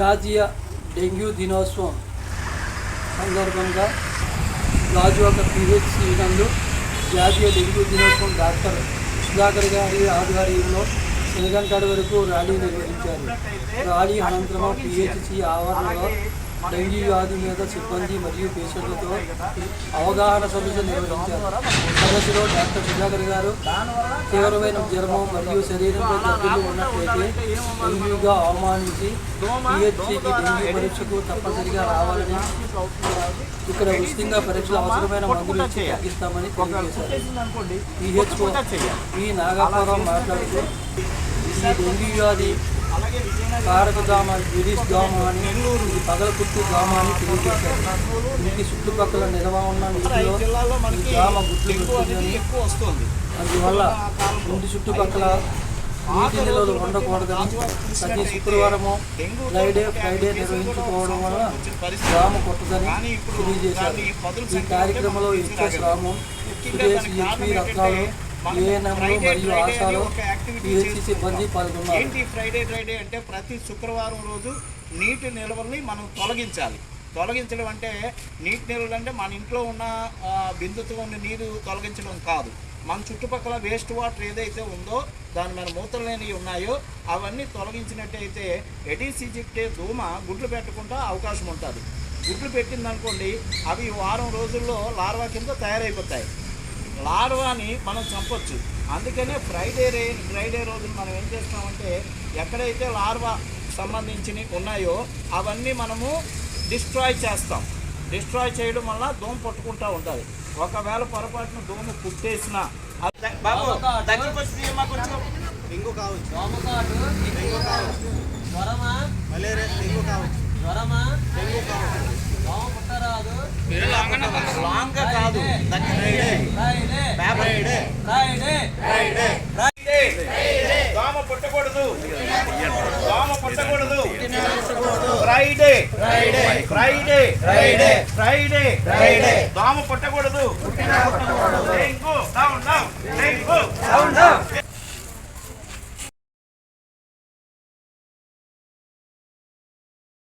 జాతీయ డెంగ్యూ దినోత్సవం సందర్భంగా గాజువాక పిహెచ్సి నందు జాతీయ డెంగ్యూ దినోత్సవం డాక్టర్ సుధాకర్ గారి ఆధ్వర్యంలో శనగంటాడు వరకు ర్యాలీ నిర్వహించారు. ర్యాలీ అనంతరం పిహెచ్సి ఆవరణలో డెంగీ వ్యాధి మీద సిబ్బంది మరియు పేషెంట్లతో అవగాహన సదస్సు నిర్వహించారు. సదస్సులో డాక్టర్ సుధాకర్ గారు తీవ్రమైన జ్వరము మరియు శరీరంపై జబ్బులు ఉన్నట్లయితే డెంగ్యూగా అవమానించి పిహెచ్సికి డెంగ్యూ పరీక్షకు తప్పనిసరిగా రావాలని ఇక్కడ ఉచితంగా పరీక్షలు అవసరమైన మందులు ఇచ్చి తగ్గిస్తామని తెలియజేశారు. పిహెచ్ఓ ఈ నాగాపురం మాట్లాడుతూ ఈ డెంగ్యూ వ్యాధి కారక దోమ గిరీష్ దోమ అని ఇది పగలకుట్టు దోమ అని తెలియజేశారు ఇంటి చుట్టుపక్కల నిల్వ ఉన్న నీటిలో ఈ దోమ గుడ్లు పెడుతుందని అందువల్ల ఇంటి చుట్టుపక్కల నీటి నిల్వలు ఉండకూడదని ప్రతి శుక్రవారము ఫ్రైడే ఫ్రైడే నిర్వహించుకోవడం వల్ల దోమ కొట్టదని తెలియజేశారు. ఈ కార్యక్రమంలో హెచ్ఎస్ రాము సురేష్ హెచ్పి రత్నాలు ఏఎన్ఎంలు మరియు ఆశాలు పిహెచ్సి సిబ్బంది పాల్గొన్నారు. ఏంటి ఫ్రైడే ఫ్రైడే అంటే ప్రతి శుక్రవారం రోజు నీటి నిల్వల్ని మనం తొలగించాలి. తొలగించడం అంటే నీటి నిల్వలు అంటే మన ఇంట్లో ఉన్న బిందుతో ఉన్న నీరు తొలగించడం కాదు. మన చుట్టుపక్కల వేస్ట్ వాటర్ ఏదైతే ఉందో దాని మీద మూతలు లేనివి ఉన్నాయో అవన్నీ తొలగించినట్టయితే ఎడీస్ ఈజిప్టే దూమ గుడ్లు పెట్టకుండా అవకాశం ఉంటుంది. గుడ్లు పెట్టిందనుకోండి అవి వారం రోజుల్లో లార్వా కింద తయారైపోతాయి. లార్వాని మనం చంపొచ్చు. అందుకనే ఫ్రైడే రే ఫ్రైడే రోజున మనం ఏం చేస్తామంటే ఎక్కడైతే లార్వా సంబంధించినవి ఉన్నాయో అవన్నీ మనము డిస్ట్రాయ్ చేస్తాం. డిస్ట్రాయ్ చేయడం వల్ల దోమ పట్టుకుంటా ఉంటుంది. ఒకవేళ పొరపాటున దోమ కుట్టేసిన బాబు కావచ్చు. జ్వరమా? మలేరియా కావచ్చు. జ్వరమా? డెంగ్యూ కావచ్చు. దోమ పుట్టరాదు. లాంగ్గా కాదు Friday Friday Friday Friday Friday Friday దోమ పుట్టకూడదు. దోమ పుట్టకూడదు. Friday Friday Friday Friday Friday Friday దోమ పుట్టకూడదు. Down down down down